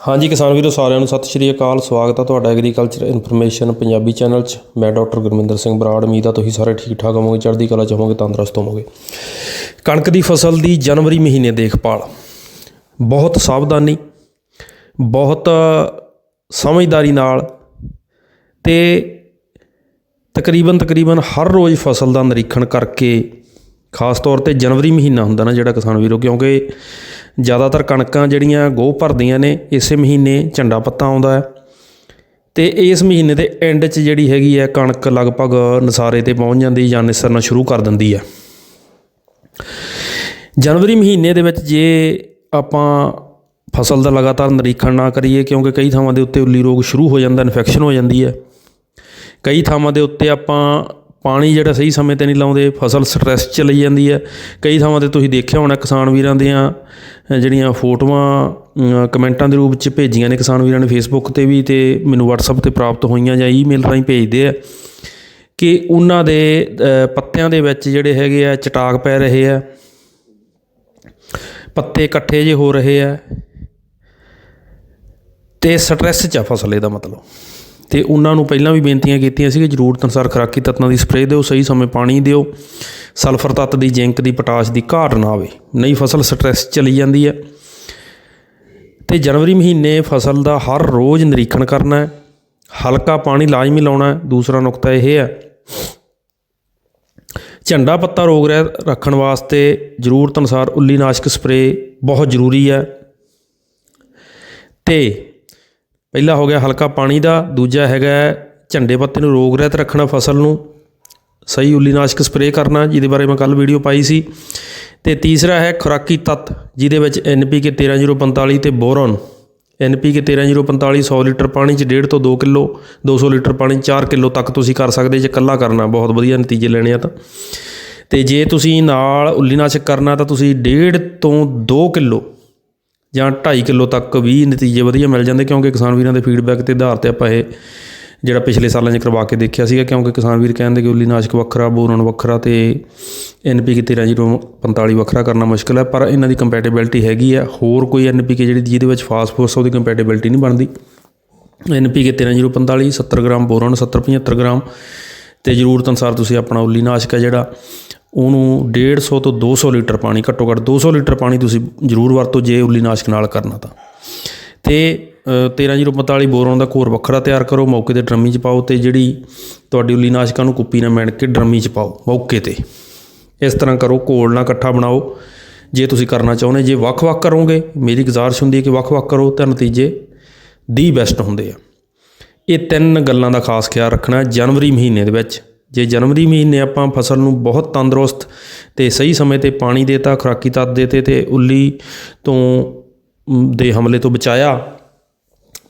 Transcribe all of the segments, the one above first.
ਹਾਂਜੀ ਕਿਸਾਨ ਵੀਰੋ, ਸਾਰਿਆਂ ਨੂੰ ਸਤਿ ਸ਼੍ਰੀ ਅਕਾਲ। ਸਵਾਗਤ ਹੈ ਤੁਹਾਡਾ ਐਗਰੀਕਲਚਰ ਇਨਫੋਰਮੇਸ਼ਨ ਪੰਜਾਬੀ ਚੈਨਲ 'ਚ। ਮੈਂ ਡਾਕਟਰ ਗੁਰਮਿੰਦਰ ਸਿੰਘ ਬਰਾੜ। ਉਮੀਦ ਆ ਤੁਸੀਂ ਸਾਰੇ ਠੀਕ ਠਾਕ ਹੋਵੋਗੇ, ਚੜ੍ਹਦੀ ਕਲਾ 'ਚ ਹੋਵੋਗੇ, ਤੰਦਰੁਸਤ ਹੋਵੋਗੇ। ਕਣਕ ਦੀ ਫਸਲ ਦੀ ਜਨਵਰੀ ਮਹੀਨੇ ਦੇਖਭਾਲ। ਬਹੁਤ ਸਾਵਧਾਨੀ, ਬਹੁਤ ਸਮਝਦਾਰੀ ਨਾਲ ਤੇ ਤਕਰੀਬਨ ਤਕਰੀਬਨ ਹਰ ਰੋਜ਼ ਫਸਲ ਦਾ ਨਿਰੀਖਣ ਕਰਕੇ, ਖਾਸ ਤੌਰ ਤੇ ਜਨਵਰੀ ਮਹੀਨਾ ਹੁੰਦਾ ਨਾ ਜਿਹੜਾ ਕਿਸਾਨ ਵੀਰੋ, ਕਿਉਂਕਿ ਜ਼ਿਆਦਾਤਰ ਕਣਕਾਂ ਜਿਹੜੀਆਂ ਗੋਹ ਭਰਦੀਆਂ ਨੇ, ਇਸੇ ਮਹੀਨੇ ਝੰਡਾ ਪੱਤਾ ਆਉਂਦਾ ਹੈ। ਤੇ ਇਸ ਮਹੀਨੇ ਦੇ ਐਂਡ 'ਚ ਜਿਹੜੀ ਹੈਗੀ ਹੈ, ਕਣਕ ਲਗਭਗ ਨਸਾਰੇ ਤੇ ਪਹੁੰਚ ਜਾਂਦੀ, ਜਾਂ ਨਿਸਰਨਾ ਸ਼ੁਰੂ ਕਰ ਦਿੰਦੀ ਹੈ। ਜਨਵਰੀ ਮਹੀਨੇ ਦੇ ਵਿੱਚ ਜੇ ਆਪਾਂ ਫਸਲ ਦਾ ਲਗਾਤਾਰ ਨਿਰੀਖਣ ਨਾ ਕਰੀਏ, ਕਿਉਂਕਿ ਕਈ ਥਾਵਾਂ ਦੇ ਉੱਤੇ ਉੱਲੀ ਰੋਗ ਸ਼ੁਰੂ ਹੋ ਜਾਂਦਾ, ਇਨਫੈਕਸ਼ਨ ਹੋ ਜਾਂਦੀ ਹੈ। ਕਈ ਥਾਵਾਂ ਦੇ ਉੱਤੇ ਆਪਾਂ ਪਾਣੀ ਜਿਹੜਾ ਸਹੀ ਸਮੇਂ ਤੇ ਨਹੀਂ ਲਾਉਂਦੇ, ਫਸਲ ਸਟ੍ਰੈਸ 'ਚ ਲਈ ਜਾਂਦੀ ਹੈ। ਕਈ ਥਾਵਾਂ ਤੇ ਤੁਸੀਂ ਦੇਖਿਆ ਹੋਣਾ ਕਿਸਾਨ ਵੀਰਾਂ ਦੀਆਂ ਜਿਹੜੀਆਂ ਫੋਟੋਆਂ ਕਮੈਂਟਾਂ ਦੇ ਰੂਪ 'ਚ ਭੇਜੀਆਂ ਨੇ ਕਿਸਾਨ ਵੀਰਾਂ ਨੇ ਫੇਸਬੁੱਕ ਤੇ ਵੀ ਤੇ ਮੈਨੂੰ WhatsApp ਤੇ ਪ੍ਰਾਪਤ ਹੋਈਆਂ ਜਾਂ ਈਮੇਲ ਰਾਹੀਂ ਭੇਜਦੇ ਆ ਕਿ ਉਹਨਾਂ ਦੇ ਪੱਤਿਆਂ ਦੇ ਵਿੱਚ ਜਿਹੜੇ ਹੈਗੇ ਆ ਚਟਾਕ ਪੈ ਰਹੇ ਆ। ਪੱਤੇ ਇਕੱਠੇ ਜੇ ਹੋ ਰਹੇ ਆ। ਤੇ ਸਟ੍ਰੈਸ 'ਚ ਆ ਫਸਲ, ਇਹਦਾ ਮਤਲਬ। ਤੇ ਉਹਨਾਂ ਨੂੰ ਪਹਿਲਾਂ ਵੀ ਬੇਨਤੀਆਂ ਕੀਤੀਆਂ ਸੀ ਕਿ ਜ਼ਰੂਰਤ ਅਨੁਸਾਰ ਖੁਰਾਕੀ ਤੱਤਾਂ ਦੀ ਸਪਰੇਅ ਦਿਓ, ਸਹੀ ਸਮੇਂ ਪਾਣੀ ਦਿਓ, ਸਲਫਰ ਤੱਤ ਦੀ ਜ਼ਿੰਕ ਦੀ ਪੋਟਾਸ਼ ਦੀ ਘਾਟ ਨਾ ਆਵੇ। ਨਹੀਂ ਫਸਲ ਸਟ੍ਰੈਸ ਚਲੀ ਜਾਂਦੀ ਹੈ। ਤੇ ਜਨਵਰੀ ਮਹੀਨੇ ਫਸਲ ਦਾ ਹਰ ਰੋਜ਼ ਨਿਰੀਖਣ ਕਰਨਾ ਹੈ। ਹਲਕਾ ਪਾਣੀ ਲਾਜ਼ਮੀ ਲਾਉਣਾ ਹੈ। ਦੂਸਰਾ ਨੁਕਤਾ ਇਹ ਹੈ, ਝੰਡਾ ਪੱਤਾ ਰੋਗ ਰਹਿ ਰੱਖਣ ਵਾਸਤੇ ਜ਼ਰੂਰਤ ਅਨੁਸਾਰ ਉੱਲੀ ਨਾਸ਼ਕ ਸਪਰੇਅ ਬਹੁਤ ਜ਼ਰੂਰੀ ਹੈ। ਤੇ ਪਹਿਲਾ ਹੋ ਗਿਆ ਹਲਕਾ ਪਾਣੀ ਦਾ, ਦੂਜਾ ਹੈਗਾ ਝੰਡੇ ਪੱਤੇ ਨੂੰ ਰੋਗ ਰਹਿਤ ਰੱਖਣਾ ਫਸਲ ਨੂੰ। ਸਹੀ ਉੱਲੀਨਾਸ਼ਕ ਸਪਰੇਅ ਕਰਨਾ, ਜਿਹਦੇ ਬਾਰੇ ਮੈਂ ਕੱਲ ਵੀਡੀਓ ਪਾਈ ਸੀ। ਤੇ ਤੀਸਰਾ ਹੈ ਖੁਰਾਕੀ ਤੱਤ, ਜਿਹਦੇ ਵਿੱਚ NPK 13045 ਤੇ ਬੋਰਨ। NPK 13045 100 ਲੀਟਰ ਪਾਣੀ 'ਚ 1.5 ਤੋਂ 2 ਕਿਲੋ 200 ਲੀਟਰ ਪਾਣੀ 'ਚ 4 ਕਿਲੋ ਤੱਕ ਤੁਸੀਂ ਕਰ ਸਕਦੇ ਜੇ ਇਕੱਲਾ ਕਰਨਾ, ਬਹੁਤ ਵਧੀਆ ਨਤੀਜੇ ਲੈਣੇ ਆ ਤਾਂ। ਤੇ ਜੇ ਤੁਸੀਂ ਨਾਲ ਉੱਲੀਨਾਸ਼ਕ ਕਰਨਾ ਤਾਂ ਤੁਸੀਂ 1.5 ਤੋਂ 2 ਕਿਲੋ ਜਾਂ 2.5 ਕਿਲੋ ਤੱਕ ਵੀ ਨਤੀਜੇ ਵਧੀਆ ਮਿਲ ਜਾਂਦੇ, ਕਿਉਂਕਿ ਕਿਸਾਨ ਵੀਰਾਂ ਦੇ ਫੀਡਬੈਕ ਤੇ ਆਧਾਰ ਤੇ ਆਪਾਂ ਇਹ ਜਿਹੜਾ ਪਿਛਲੇ ਸਾਲਾਂ 'ਚ ਕਰਵਾ ਕੇ ਦੇਖਿਆ ਸੀਗਾ, ਕਿਉਂਕਿ ਕਿਸਾਨ ਵੀਰ ਕਹਿੰਦੇ ਕਿ ਉੱਲੀ ਨਾਸ਼ਕ ਵੱਖਰਾ, ਬੋਰਨ ਵੱਖਰਾ ਤੇ ਐਨਪੀਕੇ 13045 ਵੱਖਰਾ ਕਰਨਾ ਮੁਸ਼ਕਲ ਹੈ, ਪਰ ਇਹਨਾਂ ਦੀ ਕੰਪੈਟੀਬਿਲਿਟੀ ਹੈਗੀ ਆ ਹੋਰ ਕੋਈ ਐਨਪੀਕੇ ਜਿਹੜੀ ਜਿਹਦੇ ਵਿੱਚ ਫਾਸਫੋਰਸ ਉਹਦੀ ਕੰਪੈਟੀਬਿਲਿਟੀ ਨਹੀਂ ਬਣਦੀ। ਐਨਪੀਕੇ 13045 70 ਗ੍ਰਾਮ ਬੋਰਨ 70 75 ਗ੍ਰਾਮ ਤੇ ਜ਼ਰੂਰਤ ਅਨੁਸਾਰ ਤੁਸੀਂ ਆਪਣਾ ਉੱਲੀ ਨਾਸ਼ਕ ਹੈ ਜਿਹੜਾ ਉਹਨੂੰ 150 ਤੋਂ 200 ਲੀਟਰ ਪਾਣੀ ਘੱਟੋ ਘੱਟ 200 ਲੀਟਰ ਪਾਣੀ ਤੁਸੀਂ ਜ਼ਰੂਰ ਵਰਤੋ ਜੇ ਉੱਲੀਨਾਸ਼ਕ ਨਾਲ ਕਰਨਾ ਤਾਂ। ਤੇ ਅ, 13045 ਬੋਰੋਨ ਦਾ ਘੋਰ ਵੱਖਰਾ ਤਿਆਰ ਕਰੋ ਮੌਕੇ ਤੇ ਡਰਮੀ 'ਚ ਪਾਓ ਤੇ ਜਿਹੜੀ ਤੁਹਾਡੀ ਉੱਲੀਨਾਸ਼ਕਾਂ ਨੂੰ ਕੁੱਪੀ ਨਾਲ ਮਿਣ ਕੇ ਡਰਮੀ 'ਚ ਪਾਓ ਮੌਕੇ ਤੇ। ਇਸ ਤਰ੍ਹਾਂ ਕਰੋ ਘੋਲ ਨਾਲ ਇਕੱਠਾ ਬਣਾਓ। ਜੇ ਤੁਸੀਂ ਕਰਨਾ ਚਾਹੁੰਦੇ ਜੇ ਵੱਖ-ਵੱਖ ਕਰੋਗੇ ਮੇਰੀ ਗੁਜ਼ਾਰਿਸ਼ ਹੁੰਦੀ ਹੈ ਕਿ ਵੱਖ-ਵੱਖ ਕਰੋ ਤਾਂ ਨਤੀਜੇ ਦੀ ਬੈਸਟ ਹੁੰਦੇ ਆ। ਇਹ ਤਿੰਨ ਗੱਲਾਂ ਦਾ ਖਾਸ ਖਿਆਲ ਰੱਖਣਾ ਜਨਵਰੀ ਮਹੀਨੇ ਦੇ ਵਿੱਚ ਜੇ ਜਨਵਰੀ ਮਹੀਨੇ ਆਪਾਂ ਫਸਲ ਨੂੰ ਬਹੁਤ ਤੰਦਰੁਸਤ ਤੇ ਸਹੀ ਸਮੇਂ ਤੇ ਪਾਣੀ ਦੇਤਾ, ਖੁਰਾਕੀ ਤੱਤ ਦੇਤੇ ਤੇ ਉੱਲੀ ਤੋਂ ਦੇ ਹਮਲੇ ਤੋਂ ਬਚਾਇਆ,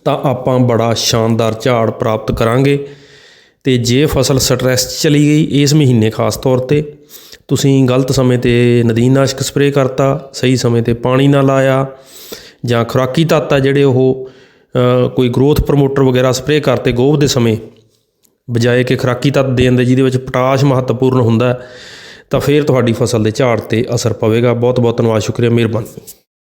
ਤਾਂ ਆਪਾਂ ਬੜਾ ਸ਼ਾਨਦਾਰ ਝਾੜ ਪ੍ਰਾਪਤ ਕਰਾਂਗੇ। ਤੇ ਜੇ ਫਸਲ ਸਟ੍ਰੈਸ 'ਚ ਚਲੀ ਗਈ ਇਸ ਮਹੀਨੇ ਖਾਸ ਤੌਰ ਤੇ, ਤੁਸੀਂ ਗਲਤ ਸਮੇਂ ਤੇ ਨਦੀਨਨਾਸ਼ਕ ਸਪਰੇਅ ਕਰਤਾ, ਸਹੀ ਸਮੇਂ ਤੇ ਪਾਣੀ ਨਾ ਲਾਇਆ, ਜਾਂ ਖੁਰਾਕੀ ਤੱਤ ਆ ਜਿਹੜੇ ਉਹ ਕੋਈ ਗਰੋਥ ਪ੍ਰਮੋਟਰ ਵਗੈਰਾ ਸਪਰੇਅ ਕਰਤੇ ਗੋਭ ਦੇ ਸਮੇਂ ਬਜਾਏ ਕਿ ਖੁਰਾਕੀ ਤੱਤ ਦੇਣ ਦੇ ਜਿਹਦੇ ਵਿੱਚ ਪੋਟਾਸ਼ ਮਹੱਤਵਪੂਰਨ ਹੁੰਦਾ ਤਾਂ ਫਿਰ ਤੁਹਾਡੀ ਫਸਲ ਦੇ ਝਾੜ ਤੇ ਅਸਰ ਪਵੇਗਾ। ਬਹੁਤ ਬਹੁਤ ਧੰਨਵਾਦ, ਸ਼ੁਕਰੀਆ, ਮਿਹਰਬਾਨੀ।